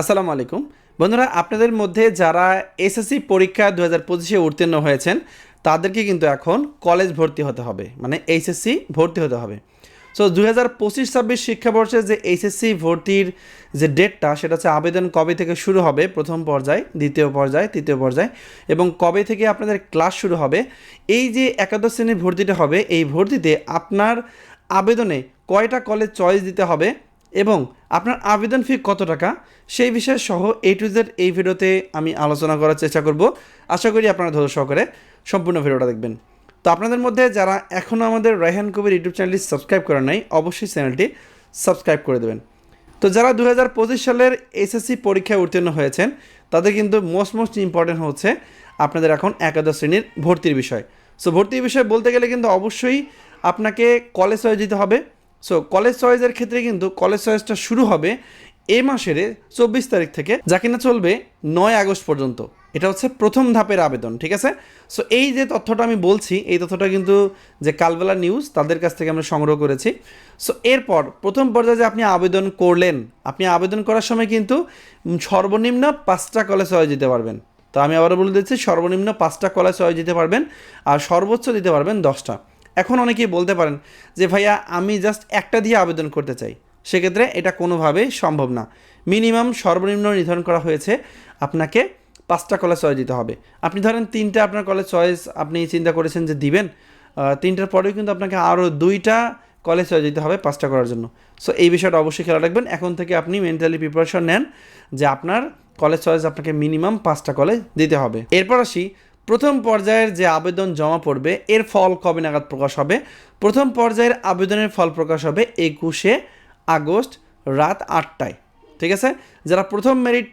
আসসালামু আলাইকুম। বন্ধুরা, আপনাদের মধ্যে যারা এসএসসি পরীক্ষা দু হাজার পঁচিশে উত্তীর্ণ হয়েছেন, তাদেরকে কিন্তু এখন কলেজ ভর্তি হতে হবে মানে এইচএসসি ভর্তি হতে হবে। সো দু হাজার পঁচিশ ছাব্বিশ শিক্ষাবর্ষে যে এইচএসসি ভর্তির যে ডেটটা সেটা হচ্ছে আবেদন কবে থেকে শুরু হবে, প্রথম পর্যায়, দ্বিতীয় পর্যায়, তৃতীয় পর্যায়, এবং কবে থেকে আপনাদের ক্লাস শুরু হবে, এই যে একাদশ শ্রেণির ভর্তিটা হবে, এই ভর্তিতে আপনার আবেদনে কয়টা কলেজ চয়েস দিতে হবে এবং আপনার আবেদন ফি কত টাকা? সেই বিষয়ে সহ এ টু জেড এই ভিডিওতে আমি আলোচনা করার চেষ্টা করব। আশা করি আপনারা ধৈর্য সহকারে সম্পূর্ণ ভিডিওটা দেখবেন। তো আপনাদের মধ্যে যারা এখনও আমাদের রায়হান কবির ইউটিউব চ্যানেলটি সাবস্ক্রাইব করেন নাই, অবশ্যই চ্যানেলটি সাবস্ক্রাইব করে দেবেন। তো যারা দু হাজার পঁচিশ সালের এসএসসি পরীক্ষায় উত্তীর্ণ হয়েছেন, তাদের কিন্তু মোস্ট মোস্ট ইম্পর্টেন্ট হচ্ছে আপনাদের এখন একাদশ শ্রেণির ভর্তির বিষয়। সো ভর্তির বিষয় বলতে গেলে কিন্তু অবশ্যই আপনাকে কলেজ হয়ে যেতে হবে। সো কলেজ চয়েসের ক্ষেত্রে কিন্তু কলেজ চয়েসটা শুরু হবে এ মাসের চব্বিশ তারিখ থেকে, যা কিনা চলবে নয় আগস্ট পর্যন্ত। এটা হচ্ছে প্রথম ধাপের আবেদন, ঠিক আছে? সো এই যে তথ্যটা আমি বলছি, এই তথ্যটা কিন্তু যে কালবেলা নিউজ তাদের কাছ থেকে আমরা সংগ্রহ করেছি। সো এরপর প্রথম পর্যায়ে যে আপনি আবেদন করলেন, আপনি আবেদন করার সময় কিন্তু সর্বনিম্ন পাঁচটা কলেজ চয়েস দিতে পারবেন। তো আমি আবারও বলে দিচ্ছি, সর্বনিম্ন পাঁচটা কলেজ চয়েস দিতে পারবেন আর সর্বোচ্চ দিতে পারবেন দশটা। এখন অনেকেই বলতে পারেন যে, ভাইয়া, আমি জাস্ট একটা দিয়ে আবেদন করতে চাই। সেক্ষেত্রে এটা কোনোভাবেই সম্ভব না। মিনিমাম সর্বনিম্ন নির্ধারণ করা হয়েছে, আপনাকে পাঁচটা কলেজ চয়েস দিতে হবে। আপনি ধরেন তিনটা আপনার কলেজ চয়েস আপনি চিন্তা করেছেন যে, দিবেন। তিনটার পরেও কিন্তু আপনাকে আরও দুইটা কলেজ চয়েস দিতে হবে পাঁচটা করার জন্য। সো এই বিষয়টা অবশ্যই খেয়াল রাখবেন। এখন থেকে আপনি মেন্টালি প্রিপারেশন নেন যে, আপনার কলেজ চয়েস আপনাকে মিনিমাম পাঁচটা কলেজ দিতে হবে। এরপর আসি প্রথম পর্যায়ের যে আবেদন জমা পড়বে, এর ফল কবে নাগাদ প্রকাশ হবে? প্রথম পর্যায়ের আবেদনের ফল প্রকাশ হবে একুশে আগস্ট রাত আটটায়। ঠিক আছে? যারা প্রথম মেরিট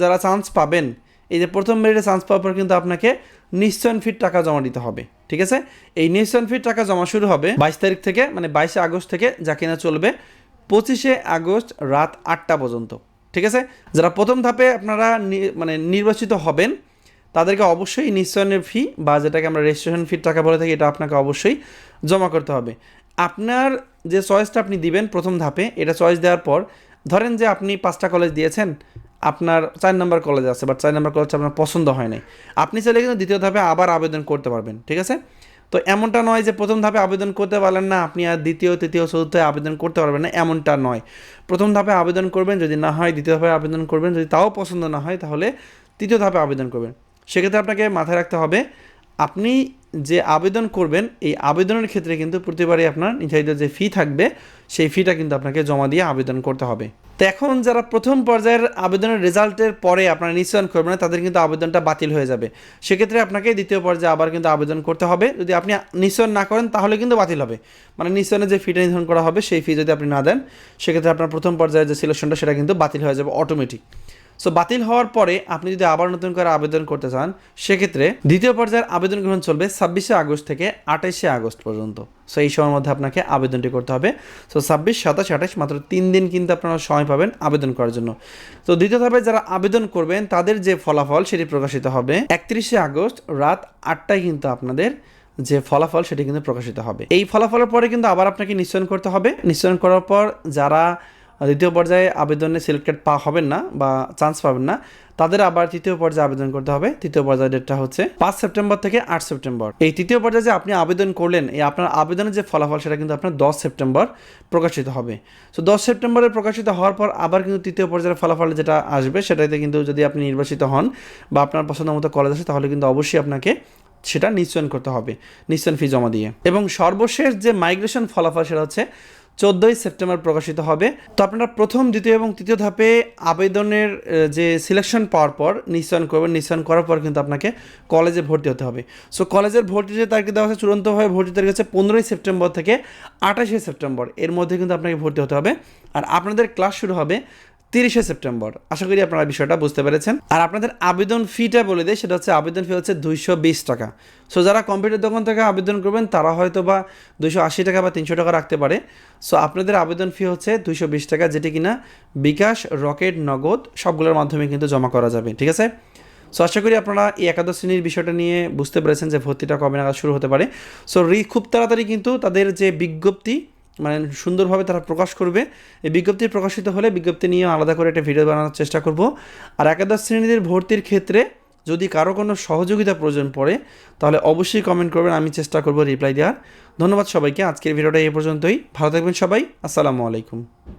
যারা চান্স পাবেন, এই যে প্রথম মেরিটে চান্স পাওয়ার পর কিন্তু আপনাকে নিশ্চয়ন ফিট টাকা জমা দিতে হবে। ঠিক আছে? এই নিশ্চয়ন ফির টাকা জমা শুরু হবে বাইশ তারিখ থেকে মানে বাইশে আগস্ট থেকে, যা কিনা চলবে পঁচিশে আগস্ট রাত আটটা পর্যন্ত। ঠিক আছে? যারা প্রথম ধাপে আপনারা মানে নির্বাচিত হবেন তাদেরকে অবশ্যই নিশ্চয়নের ফি বা যেটাকে আমরা রেজিস্ট্রেশন ফির টাকা বলে থাকি, এটা আপনাকে অবশ্যই জমা করতে হবে। আপনার যে চয়েসটা আপনি দিবেন প্রথম ধাপে, এটা চয়েস দেওয়ার পর, ধরেন যে আপনি পাঁচটা কলেজ দিয়েছেন, আপনার চার নম্বর কলেজ আছে বাট চার নম্বর কলেজটা আপনার পছন্দ হয় নাই। আপনি চাইলে কিন্তু দ্বিতীয় ধাপে আবার আবেদন করতে পারবেন, ঠিক আছে? তো এমনটা নয় যে প্রথম ধাপে আবেদন করতে পারলেন না, আপনি আর দ্বিতীয়, তৃতীয়, চতুর্থে আবেদন করতে পারবেন না, এমনটা নয়। প্রথম ধাপে আবেদন করবেন, যদি না হয় দ্বিতীয় ধাপে আবেদন করবেন, যদি তাও পছন্দ না হয়, তাহলে তৃতীয় ধাপে আবেদন করবেন। সেক্ষেত্রে আপনাকে মাথায় রাখতে হবে আপনি যে আবেদন করবেন এই আবেদনের ক্ষেত্রে কিন্তু প্রতিবারই আপনার নির্ধারিত যে ফি থাকবে সেই ফিটা কিন্তু আপনাকে জমা দিয়ে আবেদন করতে হবে। তো এখন যারা প্রথম পর্যায়ের আবেদনের রেজাল্টের পরে আপনারা নিশ্চয়ন করবেন না, তাদের কিন্তু আবেদনটা বাতিল হয়ে যাবে। সেক্ষেত্রে আপনাকে দ্বিতীয় পর্যায়ে আবার কিন্তু আবেদন করতে হবে। যদি আপনি নিশ্চয়ন না করেন তাহলে কিন্তু বাতিল হবে। মানে নিশ্চয়নের যে ফিটা নির্ধারণ করা হবে সেই ফি যদি আপনি না দেন সেক্ষেত্রে আপনার প্রথম পর্যায়ের যে সিলেকশনটা সেটা কিন্তু বাতিল হয়ে যাবে অটোমেটিক সো বাতিল হওয়ার পরে আপনি যদি আবার নতুন করে আবেদন করতে চান, সেক্ষেত্রে দ্বিতীয় পর্যায়ের আবেদন গ্রহণ চলবে ছাব্বিশে আগস্ট থেকে আঠাইশে আগস্ট পর্যন্ত। সো এই সময়ের মধ্যে আপনাকে আবেদনটি করতে হবে। সো ছাব্বিশ, সাতাশ, আঠাশ, মাত্র তিন দিন কিন্তু আপনারা সময় পাবেন আবেদন করার জন্য। তো দ্বিতীয় ধাপে যারা আবেদন করবেন, তাদের যে ফলাফল সেটি প্রকাশিত হবে একত্রিশে আগস্ট রাত আটটায় কিন্তু আপনাদের যে ফলাফল সেটি কিন্তু প্রকাশিত হবে। এই ফলাফলের পরে কিন্তু আবার আপনাকে নিশ্চয়ন করতে হবে। নিশ্চয়ন করার পর যারা দ্বিতীয় পর্যায়ে আবেদনে সিলেক্টেড পা হবেন না বা চান্স পাবেন না। তাদের আবার তৃতীয় পর্যায়ে আবেদন করতে হবে। তৃতীয় পর্যায়ের ডেটটা হচ্ছে পাঁচ সেপ্টেম্বর থেকে আট সেপ্টেম্বর। এই তৃতীয় পর্যায়ে যে আপনি আবেদন করলেন, এই আপনার আবেদনের যে ফলাফল সেটা কিন্তু আপনার দশ সেপ্টেম্বর প্রকাশিত হবে। সো দশ সেপ্টেম্বরে প্রকাশিত হওয়ার পর আবার কিন্তু তৃতীয় পর্যায়ের ফলাফল যেটা আসবে, সেটাতে কিন্তু যদি আপনি নির্বাচিত হন বা আপনার পছন্দ মতো কলেজ আছে, তাহলে কিন্তু অবশ্যই আপনাকে সেটা নিশ্চয়ন করতে হবে, নিশ্চয়ন ফি জমা দিয়ে। এবং সর্বশেষ যে মাইগ্রেশন ফলাফল, সেটা হচ্ছে চোদ্দোই সেপ্টেম্বর প্রকাশিত হবে। তো আপনারা প্রথম, দ্বিতীয় এবং তৃতীয় ধাপে আবেদনের যে সিলেকশন পাওয়ার পর নিশ্চয়ন করবেন। নিশ্চয়ন করার পর কিন্তু আপনাকে কলেজে ভর্তি হতে হবে। সো কলেজের ভর্তি যে তারিখ দেওয়া হচ্ছে চূড়ান্তভাবে ভর্তি তারিখ হচ্ছে পনেরোই সেপ্টেম্বর থেকে আঠাশে সেপ্টেম্বর। এর মধ্যে কিন্তু আপনাকে ভর্তি হতে হবে। আর আপনাদের ক্লাস শুরু হবে তিরিশে সেপ্টেম্বর। আশা করি আপনারা বিষয়টা বুঝতে পেরেছেন। আর আপনাদের আবেদন ফিটা বলে দেয় সেটা হচ্ছে আবেদন ফি হচ্ছে দুইশো বিশ টাকা। সো যারা কম্পিউটার দোকান থেকে আবেদন করবেন, তারা হয়তো বা দুইশো আশি টাকা বা তিনশো টাকা রাখতে পারে। সো আপনাদের আবেদন ফি হচ্ছে দুইশো বিশ টাকা, যেটি কিনা বিকাশ, রকেট, নগদ সবগুলোর মাধ্যমে কিন্তু জমা করা যাবে, ঠিক আছে? সো আশা করি আপনারা এই একাদশ শ্রেণির বিষয়টা নিয়ে বুঝতে পেরেছেন যে ভর্তিটা কবে নাগাদ শুরু হতে পারে। সো রি, খুব তাড়াতাড়ি কিন্তু তাদের যে বিজ্ঞপ্তি মানে সুন্দরভাবে তারা প্রকাশ করবে। এই বিজ্ঞপ্তি প্রকাশিত হলে বিজ্ঞপ্তি নিয়ে আলাদা করে একটা ভিডিও বানানোর চেষ্টা করব। আর একাদশ শ্রেণীদের ভর্তির ক্ষেত্রে যদি কারও কোনো সহযোগিতা প্রয়োজন পড়ে, তাহলে অবশ্যই কমেন্ট করবেন, আমি চেষ্টা করব রিপ্লাই দেওয়ার। ধন্যবাদ সবাইকে, আজকের ভিডিওটা এই পর্যন্তই। ভালো থাকবেন সবাই, আসসালামু আলাইকুম।